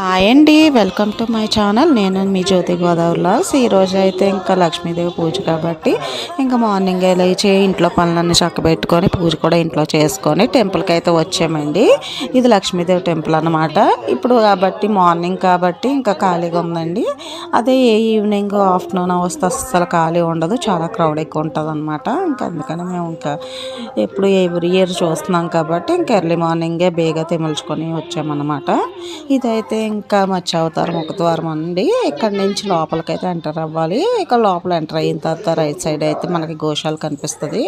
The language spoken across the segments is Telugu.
హాయ్ అండి వెల్కమ్ టు మై ఛానల్ నేను మీ జ్యోతి గోదావరిలాస్ ఈరోజు అయితే ఇంకా లక్ష్మీదేవి పూజ కాబట్టి ఇంకా మార్నింగ్ లేచి ఇంట్లో పనులన్నీ చక్కబెట్టుకొని పూజ కూడా ఇంట్లో చేసుకొని టెంపుల్కి అయితే వచ్చామండి. ఇది లక్ష్మీదేవి టెంపుల్ అనమాట ఇప్పుడు కాబట్టి మార్నింగ్ కాబట్టి ఇంకా ఖాళీగా ఉందండి. అదే ఏ ఈవినింగ్ ఆఫ్టర్నూన్ వస్తే అస్సలు ఖాళీ ఉండదు. చాలా క్రౌడ్ ఎక్కువ ఉంటుంది అనమాట ఇంకా అందుకని మేము ఇంకా ఎప్పుడు ఎవ్రీ ఇయర్ చూస్తున్నాం కాబట్టి ఇంకా ఎర్లీ మార్నింగే బేగా తెమల్చుకొని వచ్చామన్నమాట. ఇదైతే ఇంకా మత్స్య అవతారం ఒక ద్వారం అండి ఇక్కడ నుంచి లోపలికైతే ఎంటర్ అవ్వాలి. ఇక్కడ లోపల ఎంటర్ అయిన తర్వాత రైట్ సైడ్ అయితే మనకి గోశాల కనిపిస్తుంది.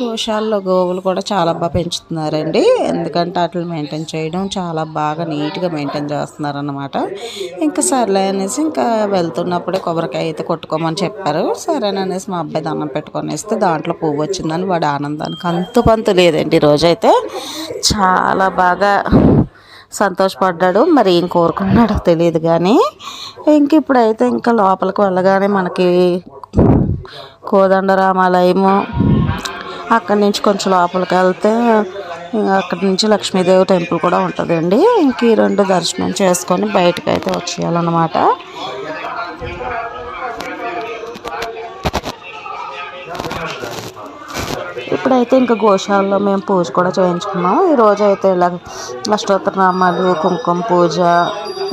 గోశాలలో గోవులు కూడా చాలా బాగా పెంచుతున్నారండి. ఎందుకంటే వాటిని మెయింటైన్ చేయడం చాలా బాగా నీట్గా మెయింటైన్ చేస్తున్నారు అనమాట ఇంకా సర్లే అనేసి ఇంకా వెళ్తున్నప్పుడే కొబ్బరికాయ అయితే కొట్టుకోమని చెప్పారు. సరేననేసి మా అబ్బాయి దండం పెట్టుకొని వేస్తే దాంట్లో పువ్వు వచ్చిందని వాడి ఆనందానికి అంతు పంతు లేదండి. ఈరోజైతే చాలా బాగా సంతోషపడ్డాడు. మరి ఏం కోరుకున్నాడో తెలియదు కానీ ఇంక ఇప్పుడైతే ఇంకా లోపలికి వెళ్ళగానే మనకి కోదండరామాలయము అక్కడి నుంచి కొంచెం లోపలికి వెళ్తే అక్కడి నుంచి లక్ష్మీదేవి టెంపుల్ కూడా ఉంటుందండి. ఇంక ఈ రెండు దర్శనం చేసుకొని బయటకు అయితే వచ్చేయాలన్నమాట. ఇప్పుడైతే ఇంకా గోశాలలో మేము పూజ కూడా చేయించుకున్నాం ఈరోజు అయితే ఇలా అష్టోత్తరనామాలు కుంకుమ పూజ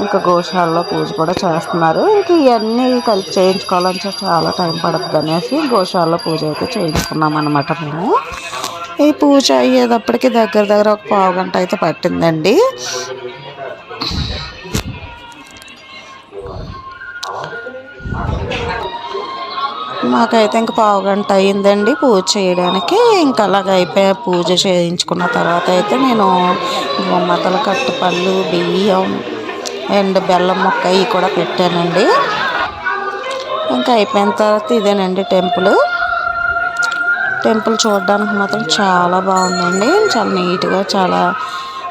ఇంకా గోశాలలో పూజ కూడా చేస్తున్నారు. ఇంక ఇవన్నీ కలిపి చేయించుకోవాలని చాలా టైం పడుతుంది అనేసి గోశాలలో పూజ అయితే చేయించుకున్నాం అనమాట మేము. ఈ పూజ అయ్యేటప్పటికి దగ్గర దగ్గర ఒక పావు గంట అయితే పట్టిందండి. మాకైతే ఇంక పావు గంట అయ్యిందండి పూజ చేయడానికి. ఇంకా అలాగ అయిపోయి పూజ చేయించుకున్న తర్వాత అయితే నేను గుమ్మతల కట్టుపళ్ళు బియ్యం అండ్ బెల్లం మొక్క ఇవి కూడా పెట్టానండి. ఇంకా అయిపోయిన తర్వాత ఇదేనండి టెంపుల్. టెంపుల్ చూడడానికి మాత్రం చాలా బాగుందండి. చాలా నీట్గా చాలా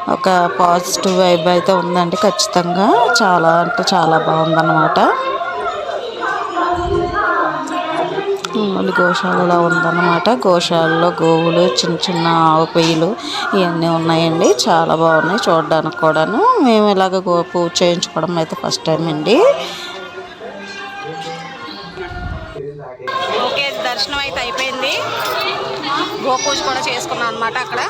ఒక పాజిటివ్ వైబ్ అయితే ఉందండి ఖచ్చితంగా. చాలా అంటే చాలా బాగుందన్నమాట. మళ్ళీ గోశాలలో ఉందన్నమాట. గోశాలలో గోవులు చిన్న చిన్న ఆవు పెయ్యలు ఇవన్నీ ఉన్నాయండి. చాలా బాగున్నాయి చూడడానికి కూడాను. మేము ఇలాగ గో పూజ చేయించుకోవడం అయితే ఫస్ట్ టైం అండి. ఓకే దర్శనం అయితే అయిపోయింది. గోపూజ కూడా చేసుకున్నాం అనమాట అక్కడ.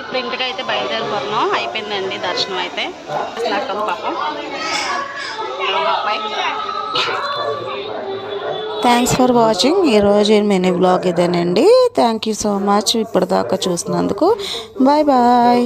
ఇప్పుడు ఇంటికి అయితే బయలుదేరిపోతున్నాం అయిపోయిందండి దర్శనం అయితే. అసలు పాపం. థ్యాంక్స్ ఫర్ వాచింగ్ ఈరోజు మినీ బ్లాగ్ ఇదేనండి. థ్యాంక్ యూ సో మచ్ ఇప్పటిదాకా చూసినందుకు. Bye bye